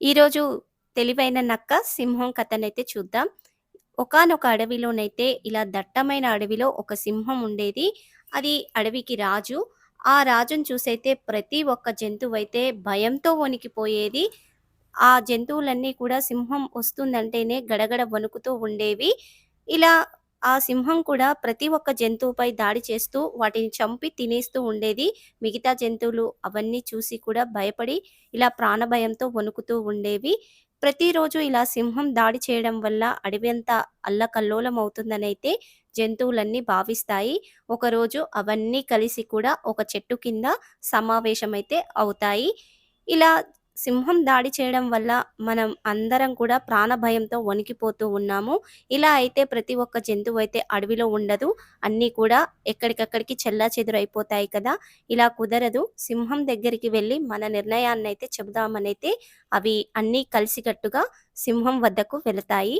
ఈరోజు తెలివైన నక్క, సింహం కథనైతే చూద్దాం. ఒకానొక అడవిలోనైతే ఇలా దట్టమైన అడవిలో ఒక సింహం ఉండేది. అది అడవికి రాజు. ఆ రాజుని చూసైతే ప్రతి ఒక్క జంతువు అయితే భయంతో వణికిపోయేది. ఆ జంతువులన్నీ కూడా సింహం వస్తుందంటేనే గడగడ వణుకుతూ ఉండేవి. ఇలా ఆ సింహం కూడా ప్రతి ఒక్క జంతువుపై దాడి చేస్తూ వాటిని చంపి తినేస్తూ ఉండేది. మిగతా జంతువులు అవన్నీ చూసి కూడా భయపడి ఇలా ప్రాణభయంతో వణుకుతూ ఉండేవి. ప్రతిరోజు ఇలా సింహం దాడి చేయడం వల్ల అడవి అంతా అల్లకల్లోలం అవుతుందనైతే జంతువులన్నీ భావిస్తాయి. ఒకరోజు అవన్నీ కలిసి కూడా ఒక చెట్టు కింద సమావేశమైతే అవుతాయి. ఇలా సింహం దాడి చేయడం వల్ల మనం అందరం కూడా ప్రాణభయంతో వణికిపోతూ ఉన్నాము. ఇలా అయితే ప్రతి ఒక్క జంతువు అయితే అడవిలో ఉండదు. అన్నీ కూడా ఎక్కడికక్కడికి చెల్లాచెదురైపోతాయి కదా! ఇలా కుదరదు. సింహం దగ్గరికి వెళ్ళి మన నిర్ణయాన్నైతే చెబుదామనైతే అవి అన్నీ కలిసికట్టుగా సింహం వద్దకు వెళతాయి.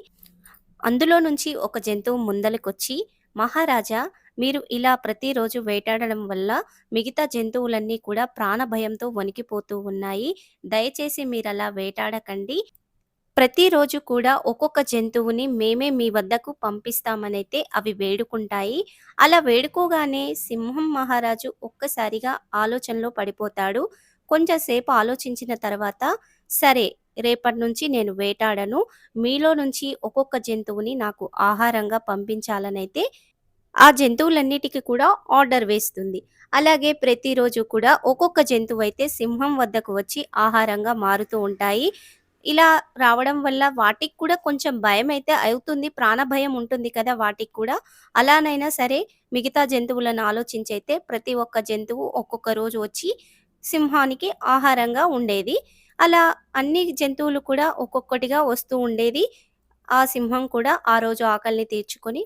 అందులో నుంచి ఒక జంతువు ముందలకొచ్చి, "మహారాజా! మీరు ఇలా ప్రతిరోజు వేటాడడం వల్ల మిగతా జంతువులన్నీ కూడా ప్రాణభయంతో వణికిపోతూ ఉన్నాయి. దయచేసి మీరు అలా వేటాడకండి. ప్రతిరోజు కూడా ఒక్కొక్క జంతువుని మేమే మీ వద్దకు పంపిస్తామనైతే అవి వేడుకుంటాయి. అలా వేడుకోగానే సింహం మహారాజు ఒక్కసారిగా ఆలోచనలో పడిపోతాడు. కొంచెం సేపు ఆలోచించిన తర్వాత, "సరే రేపటి నుంచి నేను వేటాడను. మీలో నుంచి ఒక్కొక్క జంతువుని నాకు ఆహారంగా పంపించాలనైతే ఆ జంతువులన్నిటికీ కూడా ఆర్డర్ వేస్తుంది. అలాగే ప్రతిరోజు కూడా ఒక్కొక్క జంతువు అయితే సింహం వద్దకు వచ్చి ఆహారంగా మారుతూ ఉంటాయి. ఇలా రావడం వల్ల వాటికి కూడా కొంచెం భయం అయితే అవుతుంది. ప్రాణభయం ఉంటుంది కదా వాటికి కూడా. అలానైనా సరే మిగతా జంతువులను ఆలోచించైతే ప్రతి ఒక్క జంతువు ఒక్కొక్క రోజు వచ్చి సింహానికి ఆహారంగా ఉండేది. అలా అన్ని జంతువులు కూడా ఒక్కొక్కటిగా వస్తూ ఉండేది. ఆ సింహం కూడా ఆ రోజు ఆకలిని తీర్చుకొని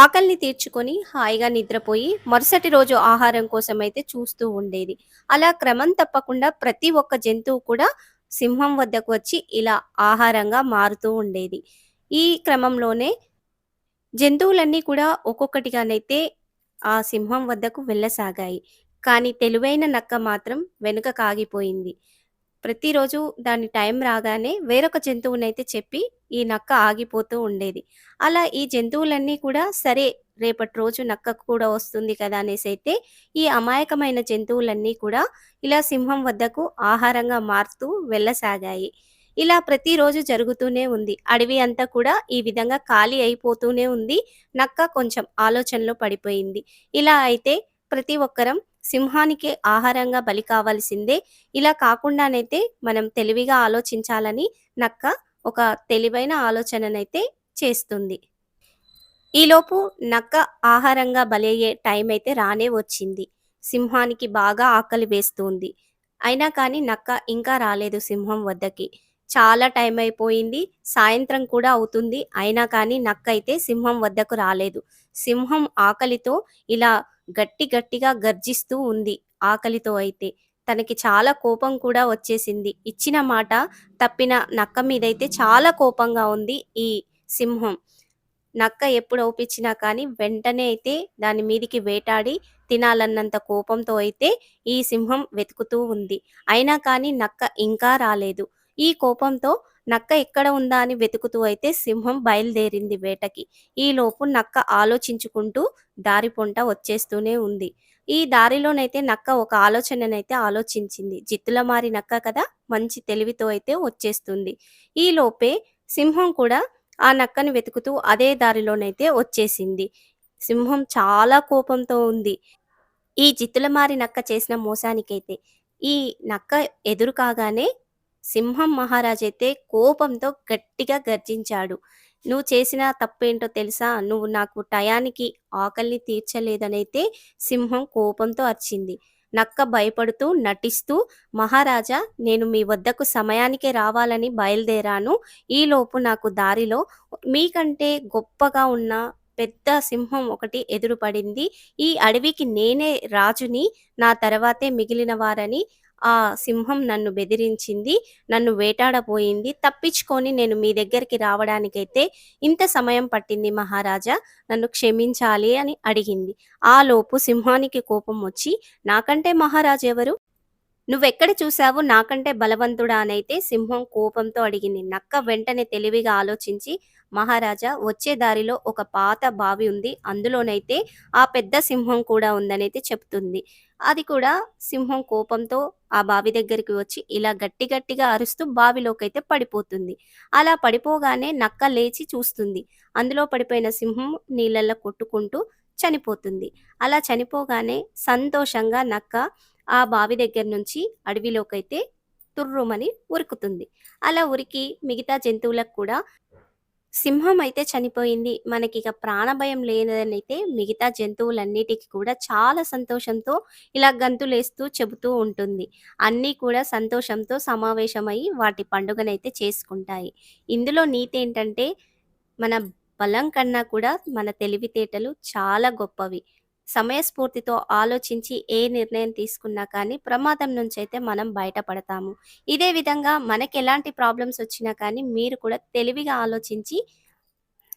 ఆకలిని తీర్చుకొని హాయిగా నిద్రపోయి మరుసటి రోజు ఆహారం కోసమైతే చూస్తూ ఉండేది. అలా క్రమం తప్పకుండా ప్రతి ఒక్క జంతువు కూడా సింహం వద్దకు వచ్చి ఇలా ఆహారంగా మారుతూ ఉండేది. ఈ క్రమంలోనే జంతువులన్నీ కూడా ఒక్కొక్కటిగానైతే ఆ సింహం వద్దకు వెళ్ళసాగాయి. కానీ తెలివైన నక్క మాత్రం వెనుక కాగిపోయింది ప్రతిరోజు దాని టైం రాగానే వేరొక జంతువునైతే చెప్పి ఈ నక్క ఆగిపోతూ ఉండేది. అలా ఈ జంతువులన్నీ కూడా సరే రేపటి రోజు నక్కకు కూడా వస్తుంది కదా అనేసి అయితే ఈ అమాయకమైన జంతువులన్నీ కూడా ఇలా సింహం వద్దకు ఆహారంగా మారుతూ వెళ్ళసాగాయి. ఇలా ప్రతిరోజు జరుగుతూనే ఉంది. అడవి అంతా కూడా ఈ విధంగా ఖాళీ అయిపోతూనే ఉంది. నక్క కొంచెం ఆలోచనలో పడిపోయింది. ఇలా అయితే ప్రతి ఒక్కరం సింహానికి ఆహారంగా బలి కావాల్సిందే. ఇలా కాకుండానైతే మనం తెలివిగా ఆలోచించాలని నక్క ఒక తెలివైన ఆలోచననైతే చేస్తుంది. ఈలోపు నక్క ఆహారంగా బలయ్యే టైం అయితే రానే వచ్చింది. సింహానికి బాగా ఆకలి వేస్తుంది. అయినా కానీ నక్క ఇంకా రాలేదు సింహం వద్దకి. చాలా టైం అయిపోయింది. సాయంత్రం కూడా అవుతుంది. అయినా కానీ నక్క అయితే సింహం వద్దకు రాలేదు. సింహం ఆకలితో ఇలా గట్టి గట్టిగా గర్జిస్తూ ఉంది. ఆకలితో అయితే. తనకి చాలా కోపం కూడా వచ్చేసింది. ఇచ్చిన మాట తప్పిన నక్క మీదైతే చాలా కోపంగా ఉంది ఈ సింహం. నక్క ఎప్పుడు ఓపించినా కానీ వెంటనే అయితే దాని మీదికి వేటాడి తినాలన్నంత కోపంతో అయితే ఈ సింహం వెతుకుతూ ఉంది. అయినా కానీ నక్క ఇంకా రాలేదు. ఈ కోపంతో నక్క ఎక్కడ ఉందా అని వెతుకుతూ అయితే సింహం బయలుదేరింది వేటకి. ఈలోపు నక్క ఆలోచించుకుంటూ దారి పొంట వచ్చేస్తూనే ఉంది. ఈ దారిలోనైతే నక్క ఒక ఆలోచననైతే ఆలోచించింది. జిత్తులమారి నక్క కదా! మంచి తెలివితో అయితే వచ్చేస్తుంది. ఈలోపే సింహం కూడా ఆ నక్కని వెతుకుతూ అదే దారిలోనైతే వచ్చేసింది. సింహం చాలా కోపంతో ఉంది. ఈ జిత్తులమారి నక్క చేసిన మోసానికైతే. ఈ నక్క ఎదురు కాగానే సింహం మహారాజైతే కోపంతో గట్టిగా గర్జించాడు. "నువ్వు చేసిన తప్పేంటో తెలుసా? నువ్వు నాకు టయానికి ఆకలిని తీర్చలేదనైతే" సింహం కోపంతో అరిచింది. నక్క భయపడుతూ, నటిస్తూ "మహారాజా నేను మీ వద్దకు సమయానికే రావాలని బయలుదేరాను. ఈలోపు నాకు దారిలో మీకంటే గొప్పగా ఉన్న పెద్ద సింహం ఒకటి ఎదురుపడింది. ఈ అడవికి నేనే రాజుని. నా తర్వాతే మిగిలిన వారని ఆ సింహం నన్ను బెదిరించింది. నన్ను వేటాడపోయింది తప్పించుకొని నేను మీ దగ్గరికి రావడానికైతే ఇంత సమయం పట్టింది మహారాజా. నన్ను క్షమించాలి" అని అడిగింది. ఆలోపు సింహానికి కోపం వచ్చి "నాకంటే మహారాజు ఎవరు? నువ్వెక్కడ చూసావు నాకంటే బలవంతుడా అనైతే సింహం కోపంతో అడిగింది. నక్క వెంటనే తెలివిగా ఆలోచించి మహారాజా వచ్చే దారిలో ఒక పాత బావి ఉంది. అందులోనైతే ఆ పెద్ద సింహం కూడా ఉందనైతే చెప్తుంది. అది కూడా సింహం కోపంతో ఆ బావి దగ్గరికి వచ్చి ఇలా గట్టి గట్టిగా అరుస్తూ బావిలోకైతే పడిపోతుంది. అలా పడిపోగానే నక్క లేచి చూస్తుంది. అందులో పడిపోయిన సింహం నీళ్ళల్లో కొట్టుకుంటూ చనిపోతుంది. అలా చనిపోగానే సంతోషంగా నక్క ఆ బావి దగ్గర నుంచి అడవిలోకైతే తుర్రుమని ఉరుకుతుంది. అలా ఉరికి మిగతా జంతువులకు కూడా సింహం అయితే చనిపోయింది. మనకిక ప్రాణభయం లేనిదనైతే మిగతా జంతువులన్నిటికి కూడా చాలా సంతోషంతో ఇలా గంతులేస్తూ చెబుతూ ఉంటుంది. అన్నీ కూడా సంతోషంతో సమావేశమై వాటి పండుగనైతే చేసుకుంటాయి. ఇందులో నీతేంటంటే మన బలం కన్నా కూడా మన తెలివితేటలు చాలా గొప్పవి. సమయస్ఫూర్తితో ఆలోచించి ఏ నిర్ణయం తీసుకున్నా కానీ ప్రమాదం నుంచి అయితే మనం బయటపడతాము. ఇదే విధంగా మనకి ఎలాంటి ప్రాబ్లమ్స్ వచ్చినా కానీ మీరు కూడా తెలివిగా ఆలోచించి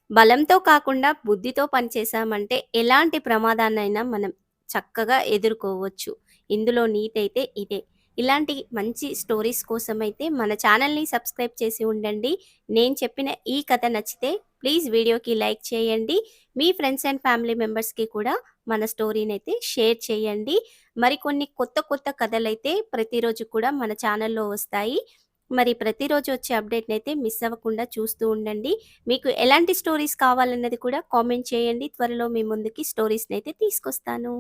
బలంతో కాకుండా బుద్ధితో పనిచేశామంటే ఎలాంటి ప్రమాదాన్నైనా మనం చక్కగా ఎదుర్కోవచ్చు. ఇందులో నీతైతే ఇదే. ఇలాంటి మంచి స్టోరీస్ కోసం అయితే మన ఛానల్‌ని సబ్స్క్రైబ్ చేసి ఉండండి. నేను చెప్పిన ఈ కథ నచ్చితే ప్లీజ్ వీడియోకి లైక్ చేయండి. మీ ఫ్రెండ్స్ అండ్ ఫ్యామిలీ మెంబర్స్‌కి కూడా మన స్టోరీని అయితే షేర్ చేయండి. మరికొన్ని కొత్త కొత్త కథలు అయితే ప్రతిరోజు కూడా మన ఛానల్‌లో వస్తాయి. మరి ప్రతిరోజు వచ్చే అప్డేట్ని అయితే మిస్ అవ్వకుండా చూస్తూ ఉండండి. మీకు ఎలాంటి స్టోరీస్ కావాలన్నది కూడా కామెంట్ చేయండి. త్వరలో మీ ముందుకి స్టోరీస్ని అయితే తీసుకొస్తాను.